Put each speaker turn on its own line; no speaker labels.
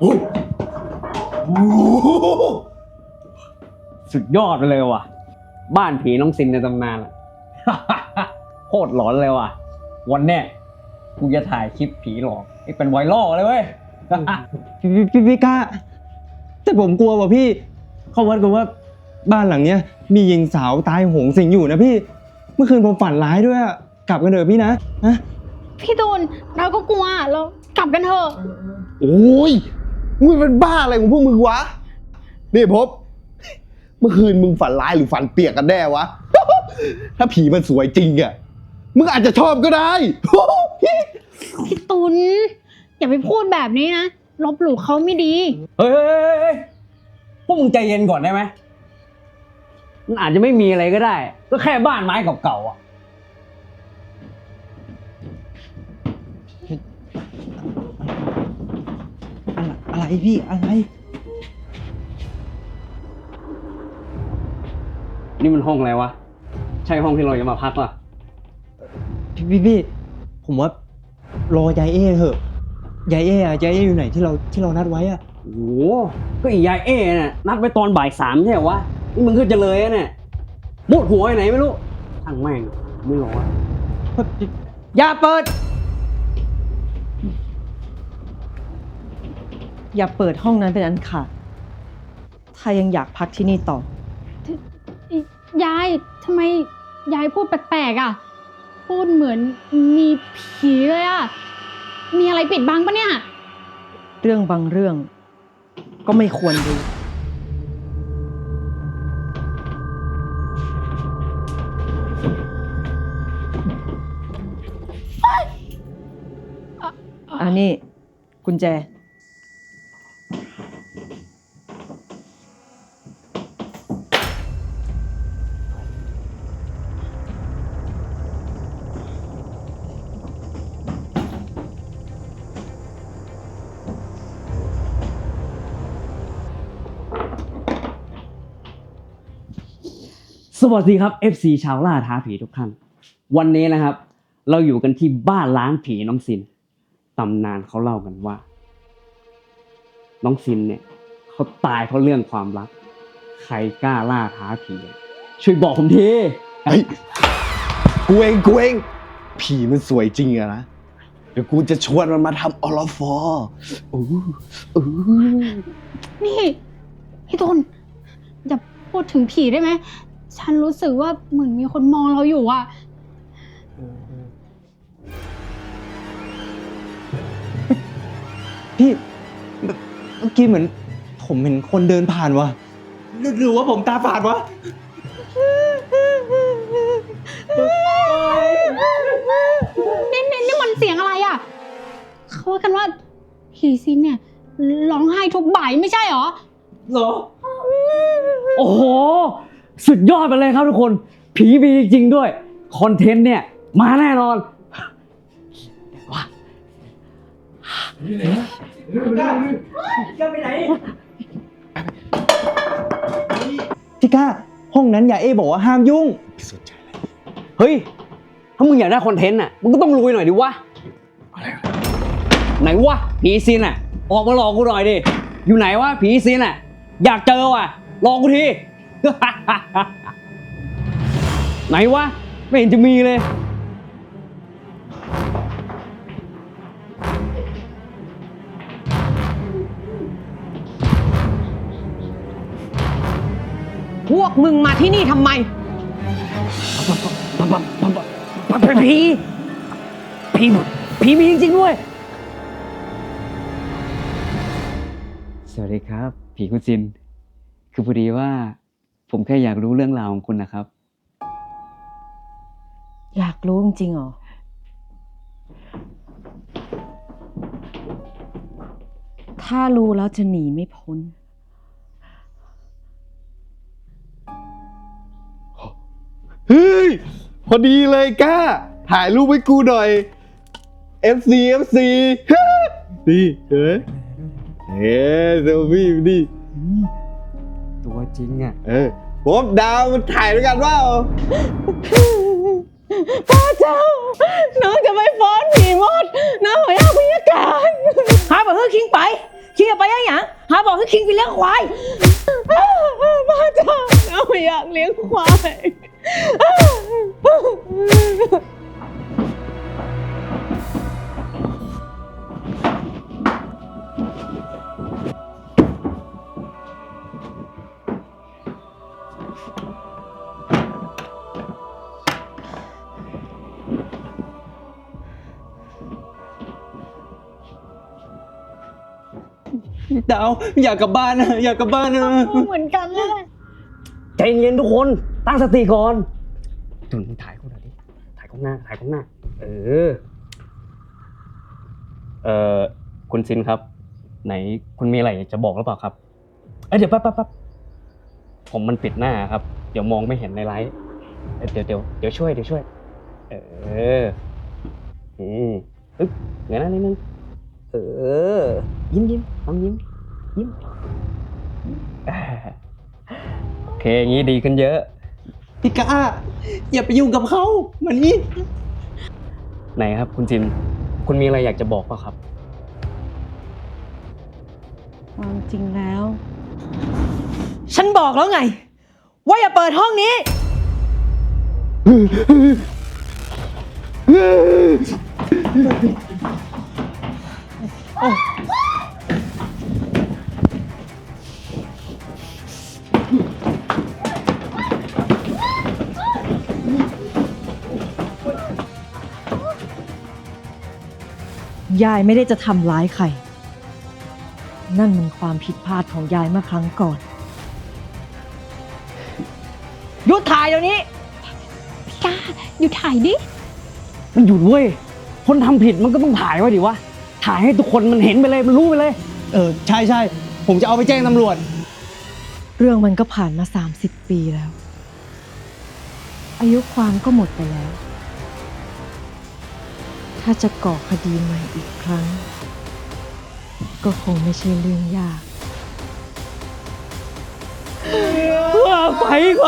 โอ้โห
สุดยอดไปเลยว่ะ บ้านผีน้องซินในตำนานอะ โคตรหลอนเลยว่ะ วันเนี้ยกูจะถ่ายคลิปผีหลอกให้เป็นไวรัลเลยเว้ย
พี่พี่พี่พี่กล้าแต่ผมกลัวว่ะพี่ เขาวัดกันว่าบ้านหลังเนี้ย มีหญิงสาวตายโหงสิงอยู่นะพี่ เมื่อคืนผมฝันร้ายด้วยอะกลับกันเถอะพี่นะฮะ
พี่ตูนเราก็กลัวเรากลับกันเถอะ
โอ้ย มึงเป็นบ้าอะไรของพวกมึงวะ นี่พบ เมื่อคืนมึงฝันร้ายหรือฝันเปียกกันแน่วะ ถ้าผีมันสวยจริงอะมึงอาจจะชอบก็ได้
พี่ตูนอย่าไปพูดแบบนี้นะลบหลู่เขาไม่ดี
เฮ้ยเฮ้ยเฮ้ยเฮ้ยพวกมึงใจเย็นก่อนได้ไหม มันอาจจะไม่มีอะไรก็ได้ ก็แค่บ้านไม้เก่าๆอะ
อะไรอะไร พี่อะไร
นี่มันห้องอะไรวะ ใช่ห้องที่เราจะมาพักป่ะ
พี่พี่พี่ผมว่ารอยายเอ้เถอะยายเอ้อะยายเอ้อยู่ไหนที่เราที่เรานัดไว้อะ
โอ้โหก็อียายเอ๋น่ะนัดไปตอนบ่ายสามใช่เหรอวะ นี่มึงก็จะเลยอะเนี่ยมุดหัวไปไหนไม่รู้ทั้งแม่งไม่รอวะ
อย่าเปิด อย่าเปิดห้องนั้นเป็นอันขาด ถ้ายังอยากพักที่นี่ต่อ
ยายทำไมยายพูดแปลกๆอะ พูดเหมือนมีผีเลยอะ มีอะไรปิดบังปะเนี่ย
เรื่องบางเรื่อง ก็ไม่ควรรู้อันนี้กุญแจ
วัสดีครับ FC ชาวล่าท้าผีทุกท่าน วันนี้นะครับ เราอยู่กันที่บ้านล้างผีน้องซินตำนานเขาเล่ากันว่า น้องซินเนี่ยเขาตายเพราะเรื่องความรัก ใครกล้าล่าท้าผี ช่วยบอกผมที
เฮ้ยกูเองกูเองผีมันสวยจริงอะนะเดี๋ยวกูจะชวนมันมาทำอลฟอร์อู้อู้
นี่พี่ตูนอย่าพูดถึงผีได้ไหม ฉันรู้สึกว่าเหมือนมีคนมองเราอยู่อะ
พี่เมื่อเมื่อกี้เหมือน ผมเห็นคนเดินผ่านวะหรือหรือว่าผมตาฝาดวะ
นี่นี่นี่มันเสียงอะไรอะเขาว่ากันว่าผีซินเนี่ยร้องไห้ทุกบ่ายไม่ใช่เหรอ
เหรอ
โอ้โห สุดยอดไปเลยครับทุกคน ผีมีจริงๆด้วย คอนเทนต์เนี่ย มาแน่นอน
พี่ก้า ห้องนั้นยายเอ้บอกว่าห้ามยุ่ง
ไม่สนใจเลย
เฮ้ย ถ้ามึงอยากได้คอนเทนต์อะมึงก็ต้องลุยหน่อยดิวะ
อะไรวะ
ไหนวะผีซินอะ ออกมาหลอกกูหน่อยดิ อยู่ไหนวะผีซินอะ อยากเจอว่ะ ลองกูที ไหนวะ ไม่เห็นจะมีเลย
พวกมึงมาที่นี่ทำไม
ผีผีผีมีจริงๆด้วย สวัสดีครับ ผีคุณซิน คือพอดีว่า ผมแค่อยากรู้เรื่องราวของคุณนะครับ
อยากรู้จริงๆเหรอ ถ้ารู้แล้วจะหนีไม่พ้น
เฮ้ย พอดีเลยก้า ถ่ายรูปไว้กูหน่อย FC FC นี่เฮ้ยเฮ้ยเซลฟี่ดิ
ตัว จริงอะ
เออผมดาวมันถ่ายด้วยกันว่า
พ่อเจ้า น้องจะไปฟ้อนผีมดน้องขออยากบรรยากาศหาแบบเฮ้ยคิงไป คิงอย่าไปไม่คิงไปเลี้ยงควายมาจ้าเราไม่อยากเลี้ยงควาย
ดาว อยากกลับบ้านนะอยากกลับบ้านนะ
เหมือนกันเลย
ใจเย็นทุกคนตั้งสติก่อนจุนมึงถ่ายเขาหน่อยดิถ่ายกล้องหน้า ถ่ายกล้องหน้า เออ เออคุณซินครับ ไหนคุณมีอะไรจะบอกหรือเปล่าครับ เอ้ยเดี๋ยวแป๊บแป๊บแป๊บผมมันปิดหน้าครับ เดี๋ยวมองไม่เห็นในไลฟ์เอ้ยเดี๋ยวเดี๋ยวเดี๋ยวช่วยเดี๋ยวช่วย เออ อืมอึ๊บเงี้ยนะนิดนึง เออ ยิ้มยิ้มลองยิ้ม ยิ้มอ่าโอเคอย่างนี้ดีขึ้นเยอะ
พี่กาอย่าไปยุ่งกับเขามันนี่
ไหนครับ คุณจิน คุณมีอะไรอยากจะบอกเปล่ะครับ
ความจริงแล้ว ฉันบอกแล้วไง ว่าอย่าเปิดห้องนี้ ยายไม่ได้จะทำร้ายใคร นั่นมันความผิดพลาดของยายเมื่อครั้งก่อน หยุดถ่ายเดี๋ยวนี้
พี่กาอยู่ถ่ายดิ
มันหยุดเว้ย คนทำผิดมันก็ต้องถ่ายไว้ดิวะ ถ่ายให้ทุกคนมันเห็นไปเลย มันรู้ไปเลย
เออ ใช่ใช่ผมจะเอาไปแจ้งตำรวจ
เรื่องมันก็ผ่านมา 30 ปีแล้ว อายุความก็หมดไปแล้ว ถ้าจะก่อคดีใหม่อีกครั้ง ก็คงไม่ใช่เรื่องยาก
ว่าไปไหว